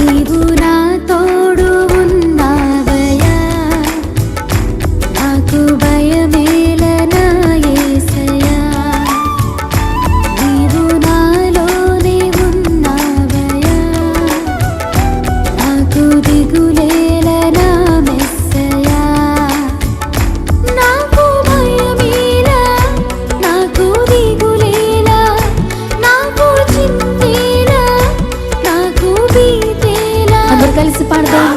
জীবন కలిసి పాడదాం.